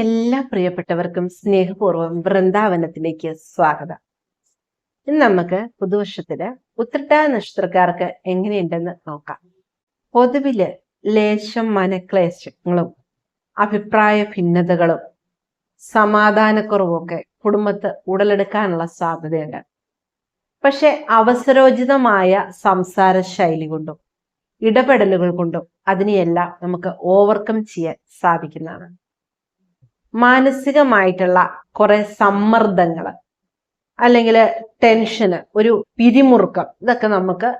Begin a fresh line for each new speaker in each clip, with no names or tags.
എല്ലാ പ്രിയപ്പെട്ടവർക്കും സ്നേഹപൂർവം വൃന്ദാവനത്തിലേക്ക് സ്വാഗതം. ഇന്ന് നമുക്ക് പുതുവർഷത്തിൽ ഉത്രട്ട നക്ഷത്രക്കാർക്ക് എങ്ങനെയുണ്ടെന്ന് നോക്കാം. പൊതുവിൽ ലേശം മനക്ലേശങ്ങളും അഭിപ്രായ ഭിന്നതകളും സമാധാനക്കുറവും ഒക്കെ കുടുംബത്ത് ഉടലെടുക്കാനുള്ള സാധ്യതയുണ്ട്. പക്ഷെ അവസരോചിതമായ സംസാര ശൈലി കൊണ്ടും ഇടപെടലുകൾ കൊണ്ടും അതിനെയെല്ലാം നമുക്ക് ഓവർകം ചെയ്യാൻ സാധിക്കുന്നതാണ്. മാനസികമായിട്ടുള്ള കുറെ സമ്മർദ്ദങ്ങൾ അല്ലെങ്കിൽ ടെൻഷന് ഒരു പിരിമുറുക്കം ഇതൊക്കെ നമുക്ക്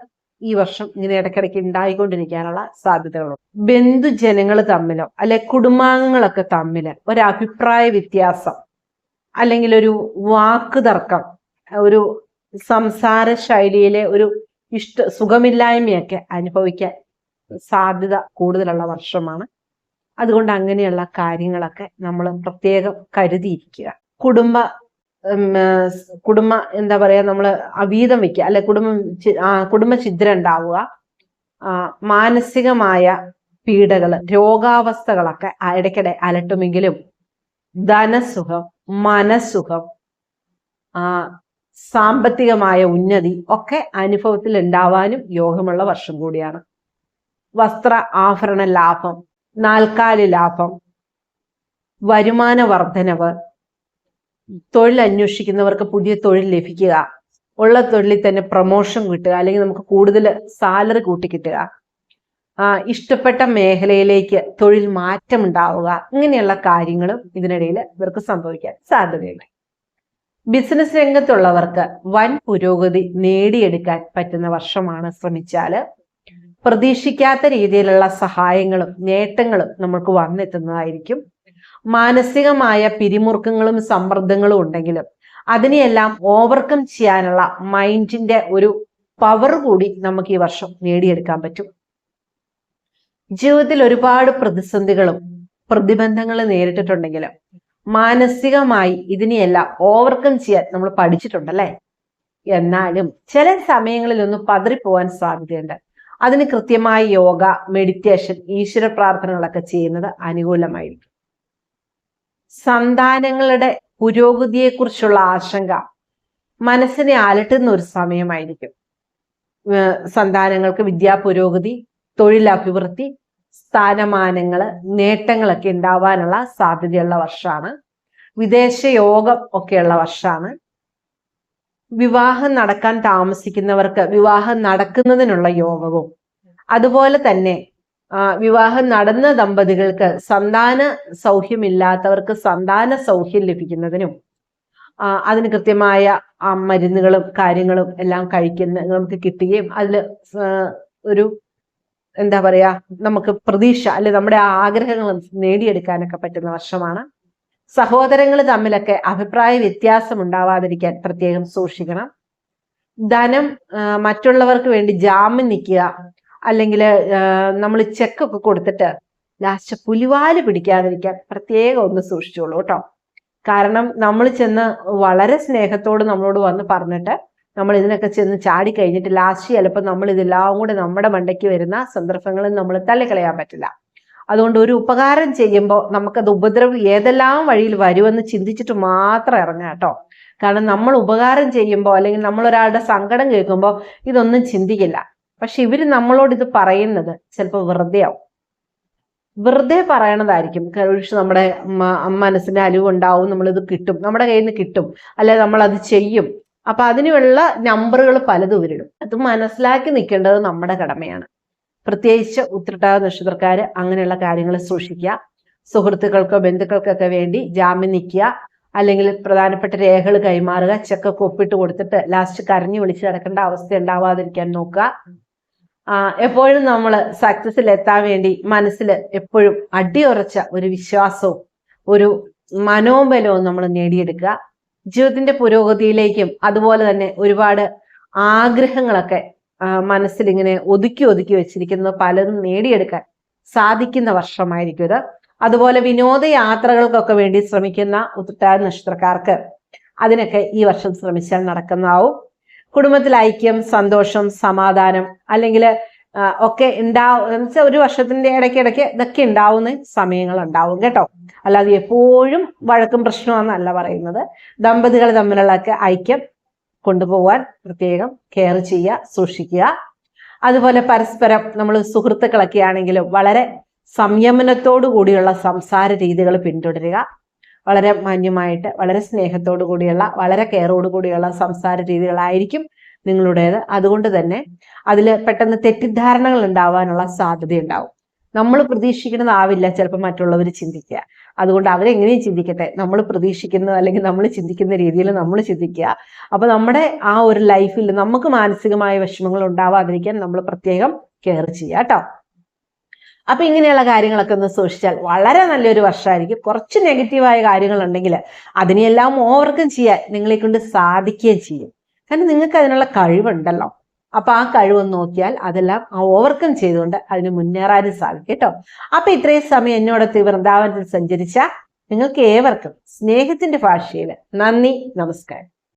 ഈ വർഷം ഇങ്ങനെ ഇടയ്ക്കിടയ്ക്ക് ഉണ്ടായിക്കൊണ്ടിരിക്കാനുള്ള സാധ്യതകളുണ്ട്. ബന്ധുജനങ്ങൾ തമ്മിലോ അല്ലെ കുടുംബാംഗങ്ങളൊക്കെ തമ്മിൽ ഒരു വ്യത്യാസം അല്ലെങ്കിൽ ഒരു വാക്ക് തർക്കം ഒരു സംസാര ശൈലിയിലെ ഒരു ഇഷ്ട സുഖമില്ലായ്മയൊക്കെ അനുഭവിക്കാൻ സാധ്യത കൂടുതലുള്ള വർഷമാണ് അതുകൊണ്ട് അങ്ങനെയുള്ള കാര്യങ്ങളൊക്കെ നമ്മൾ പ്രത്യേകം കരുതിയിരിക്കുക. കുടുംബ കുടുംബ എന്താ പറയാ നമ്മൾ അവീതം വെക്കുക. അല്ലെ കുടുംബം കുടുംബ ഛിദ്രം ഉണ്ടാവുക. മാനസികമായ പീഡകൾ രോഗാവസ്ഥകളൊക്കെ ഇടയ്ക്കിടെ അലട്ടുമെങ്കിലും ധനസുഖം മനസുഖം സാമ്പത്തികമായ ഉന്നതി ഒക്കെ അനുഭവത്തിൽ ഉണ്ടാവാനും യോഗമുള്ള വർഷം കൂടിയാണ്. വസ്ത്ര ആഭരണ ലാഭം നാൽക്കാലി ലാഭം വരുമാന വർധനവ് തൊഴിൽ അന്വേഷിക്കുന്നവർക്ക് പുതിയ തൊഴിൽ ലഭിക്കുക ഉള്ള തൊഴിലിൽ തന്നെ പ്രൊമോഷൻ കിട്ടുക അല്ലെങ്കിൽ നമുക്ക് കൂടുതൽ സാലറി കൂട്ടി കിട്ടുക ഇഷ്ടപ്പെട്ട മേഖലയിലേക്ക് തൊഴിൽ മാറ്റം ഉണ്ടാവുക ഇങ്ങനെയുള്ള കാര്യങ്ങളും ഇതിനിടയിൽ ഇവർക്ക് സംഭവിക്കാൻ സാധ്യതയുണ്ട്. ബിസിനസ് രംഗത്തുള്ളവർക്ക് വൻ പുരോഗതി നേടിയെടുക്കാൻ പറ്റുന്ന വർഷമാണ് ശ്രമിച്ചാൽ പ്രതീക്ഷിക്കാത്ത രീതിയിലുള്ള സഹായങ്ങളും നേട്ടങ്ങളും നമുക്ക് വന്നെത്തുന്നതായിരിക്കും. മാനസികമായ പിരിമുറുക്കങ്ങളും സമ്മർദ്ദങ്ങളും ഉണ്ടെങ്കിലും അതിനെയെല്ലാം ഓവർകം ചെയ്യാനുള്ള മൈൻഡിന്റെ ഒരു പവർ കൂടി നമുക്ക് ഈ വർഷം നേടിയെടുക്കാൻ പറ്റും. ജീവിതത്തിൽ ഒരുപാട് പ്രതിസന്ധികളും പ്രതിബന്ധങ്ങളും നേരിട്ടിട്ടുണ്ടെങ്കിലും മാനസികമായി ഇതിനെയെല്ലാം ഓവർകം ചെയ്യാൻ നമ്മൾ പഠിച്ചിട്ടുണ്ടല്ലേ? എന്നാലും ചില സമയങ്ങളിൽ ഒന്ന് പതറിപ്പോവാൻ സാധ്യതയുണ്ട്. അതിന് കൃത്യമായ യോഗ മെഡിറ്റേഷൻ ഈശ്വര പ്രാർത്ഥനകളൊക്കെ ചെയ്യുന്നത് അനുകൂലമായിരിക്കും. സന്താനങ്ങളുടെ പുരോഗതിയെക്കുറിച്ചുള്ള ആശങ്ക മനസ്സിനെ അലട്ടുന്ന ഒരു സമയമായിരിക്കും. സന്താനങ്ങൾക്ക് വിദ്യാ പുരോഗതി തൊഴിലഭിവൃദ്ധി സ്ഥാനമാനങ്ങൾ നേട്ടങ്ങളൊക്കെ ഉണ്ടാവാനുള്ള സാധ്യതയുള്ള വർഷമാണ്. വിദേശ യോഗം ഒക്കെയുള്ള വർഷമാണ്. വിവാഹം നടക്കാൻ താമസിക്കുന്നവർക്ക് വിവാഹം നടക്കുന്നതിനുള്ള യോഗവും. അതുപോലെ തന്നെ വിവാഹം നടന്ന ദമ്പതികൾക്ക് സന്താന സൗഖ്യമില്ലാത്തവർക്ക് സന്താന സൗഖ്യം ലഭിക്കുന്നതിനും അതിന് കൃത്യമായ മരുന്നുകളും കാര്യങ്ങളും എല്ലാം കഴിക്കുന്ന നമുക്ക് കിട്ടുകയും അതിൽ ഒരു എന്താ പറയാ നമുക്ക് പ്രതീക്ഷ അല്ലെ നമ്മുടെ ആഗ്രഹങ്ങൾ നേടിയെടുക്കാനൊക്കെ പറ്റുന്ന വർഷമാണ്. സഹോദരങ്ങൾ തമ്മിലൊക്കെ അഭിപ്രായ വ്യത്യാസം ഉണ്ടാവാതിരിക്കാൻ പ്രത്യേകം സൂക്ഷിക്കണം. ധനം മറ്റുള്ളവർക്ക് വേണ്ടി ജാമ്യം നിൽക്കുക അല്ലെങ്കിൽ നമ്മൾ ചെക്കൊക്കെ കൊടുത്തിട്ട് ലാസ്റ്റ് പുലിവാൽ പിടിക്കാതിരിക്കാൻ പ്രത്യേകം ഒന്ന് സൂക്ഷിച്ചോളൂ കേട്ടോ. കാരണം നമ്മൾ ചെന്ന് വളരെ സ്നേഹത്തോട് നമ്മളോട് വന്ന് പറഞ്ഞിട്ട് നമ്മൾ ഇതിനൊക്കെ ചെന്ന് ചാടി കഴിഞ്ഞിട്ട് ലാസ്റ്റ് ചിലപ്പോൾ നമ്മൾ ഇതെല്ലാം കൂടെ നമ്മുടെ മണ്ടയ്ക്ക് വരുന്ന സന്ദർഭങ്ങളിൽ നമ്മൾ തള്ളിക്കളയാൻ പറ്റില്ല. അതുകൊണ്ട് ഒരു ഉപകാരം ചെയ്യുമ്പോൾ നമുക്കത് ഉപദ്രവം ഏതെല്ലാം വഴിയിൽ വരുമെന്ന് ചിന്തിച്ചിട്ട് മാത്രം ഇറങ്ങാം കേട്ടോ. കാരണം നമ്മൾ ഉപകാരം ചെയ്യുമ്പോൾ അല്ലെങ്കിൽ നമ്മൾ ഒരാളുടെ സങ്കടം കേൾക്കുമ്പോൾ ഇതൊന്നും ചിന്തിക്കില്ല. പക്ഷെ ഇവർ നമ്മളോട് ഇത് പറയുന്നത് ചിലപ്പോൾ വെറുതെ ആവും. വെറുതെ പറയണതായിരിക്കും. പക്ഷെ നമ്മുടെ മനസ്സിന് അലിവുണ്ടാവും നമ്മളിത് കിട്ടും നമ്മുടെ കയ്യിൽ നിന്ന് കിട്ടും അല്ലെ നമ്മൾ അത് ചെയ്യും. അപ്പൊ അതിനുള്ള നമ്പറുകൾ പലതും ഇവരിടും. അത് മനസ്സിലാക്കി നിൽക്കേണ്ടത് നമ്മുടെ കടമയാണ്. പ്രത്യേകിച്ച് ഉത്രട്ടാ നക്ഷത്രക്കാര് അങ്ങനെയുള്ള കാര്യങ്ങൾ സൂക്ഷിക്കുക. സുഹൃത്തുക്കൾക്കോ ബന്ധുക്കൾക്കൊക്കെ വേണ്ടി ജാമ്യം നിൽക്കുക. അല്ലെങ്കിൽ പ്രധാനപ്പെട്ട രേഖകൾ കൈമാറുക. ചെക്കൊക്കെ ഒപ്പിട്ട് കൊടുത്തിട്ട് ലാസ്റ്റ് കരഞ്ഞു വിളിച്ച് നടക്കേണ്ട അവസ്ഥ ഉണ്ടാവാതിരിക്കാൻ നോക്കുക. എപ്പോഴും നമ്മൾ സക്സസിൽ എത്താൻ വേണ്ടി മനസ്സിൽ എപ്പോഴും അടിയുറച്ച ഒരു വിശ്വാസവും ഒരു മനോബലവും നമ്മൾ നേടിയെടുക്കുക. ജീവിതത്തിന്റെ പുരോഗതിയിലേക്കും അതുപോലെ തന്നെ ഒരുപാട് ആഗ്രഹങ്ങളൊക്കെ മനസ്സിൽ ഇങ്ങനെ ഒതുക്കി ഒതുക്കി വെച്ചിരിക്കുന്നത് പലതും നേടിയെടുക്കാൻ സാധിക്കുന്ന വർഷമായിരിക്കും ഇത്. അതുപോലെ വിനോദയാത്രകൾക്കൊക്കെ വേണ്ടി ശ്രമിക്കുന്ന ഉത്രട്ടാതി നക്ഷത്രക്കാർക്ക് അതിനൊക്കെ ഈ വർഷം ശ്രമിച്ചാൽ നടക്കുന്നതാവും. കുടുംബത്തിൽ ഐക്യം സന്തോഷം സമാധാനം അല്ലെങ്കിൽ ഒക്കെ ഉണ്ടാവും. ഒരു വർഷത്തിന്റെ ഇടയ്ക്ക് ഇടയ്ക്ക് ഇതൊക്കെ ഉണ്ടാവുന്ന സമയങ്ങൾ ഉണ്ടാവും കേട്ടോ. അല്ലാതെ എപ്പോഴും വഴക്കും പ്രശ്നമാണെന്നല്ല പറയുന്നത്. ദമ്പതികൾ തമ്മിലുള്ള ഐക്യം കൊണ്ടുപോകാൻ പ്രത്യേകം കെയർ ചെയ്യുക സൂക്ഷിക്കുക. അതുപോലെ പരസ്പരം നമ്മൾ സുഹൃത്തുക്കളൊക്കെ ആണെങ്കിലും വളരെ സംയമനത്തോടു കൂടിയുള്ള സംസാര രീതികൾ പിന്തുടരുക. വളരെ മാന്യമായിട്ട് വളരെ സ്നേഹത്തോടു കൂടിയുള്ള വളരെ കെയറോടു കൂടിയുള്ള സംസാര രീതികളായിരിക്കും നിങ്ങളുടേത്. അതുകൊണ്ട് തന്നെ അതിൽ പെട്ടെന്ന് തെറ്റിദ്ധാരണകൾ ഉണ്ടാവാനുള്ള സാധ്യതയുണ്ടാവും. നമ്മൾ പ്രതീക്ഷിക്കുന്നതാവില്ല ചിലപ്പോൾ മറ്റുള്ളവർ ചിന്തിക്കുക. അതുകൊണ്ട് അവരെങ്ങനെയും ചിന്തിക്കട്ടെ. നമ്മൾ പ്രതീക്ഷിക്കുന്ന അല്ലെങ്കിൽ നമ്മൾ ചിന്തിക്കുന്ന രീതിയിൽ നമ്മൾ ചിന്തിക്കുക. അപ്പോൾ നമ്മുടെ ആ ഒരു ലൈഫിൽ നമുക്ക് മാനസികമായ വിഷമങ്ങൾ ഉണ്ടാവാതിരിക്കാൻ നമ്മൾ പ്രത്യേകം കെയർ ചെയ്യുക കേട്ടോ അപ്പൊ ഇങ്ങനെയുള്ള കാര്യങ്ങളൊക്കെ ഒന്ന് സൂക്ഷിച്ചാൽ വളരെ നല്ലൊരു വർഷമായിരിക്കും കുറച്ച് നെഗറ്റീവായ കാര്യങ്ങൾ ഉണ്ടെങ്കിൽ അതിനെല്ലാം ഓവർകം ചെയ്യാൻ നിങ്ങളെ കൊണ്ട് സാധിക്കുകയും ചെയ്യും. കാരണം നിങ്ങൾക്ക് അതിനുള്ള കഴിവുണ്ടല്ലോ. അപ്പൊ ആ കഴിവ് നോക്കിയാൽ അതെല്ലാം ഓവർകം ചെയ്തുകൊണ്ട് അതിന് മുന്നേറാനും സാധിക്കും കേട്ടോ. അപ്പൊ ഇത്രയും സമയം എന്നോട് വൃന്ദാവനത്തിൽ സഞ്ചരിച്ച നിങ്ങൾക്ക് ഏവർക്കും സ്നേഹത്തിന്റെ ഭാഷയിൽ നന്ദി നമസ്കാരം.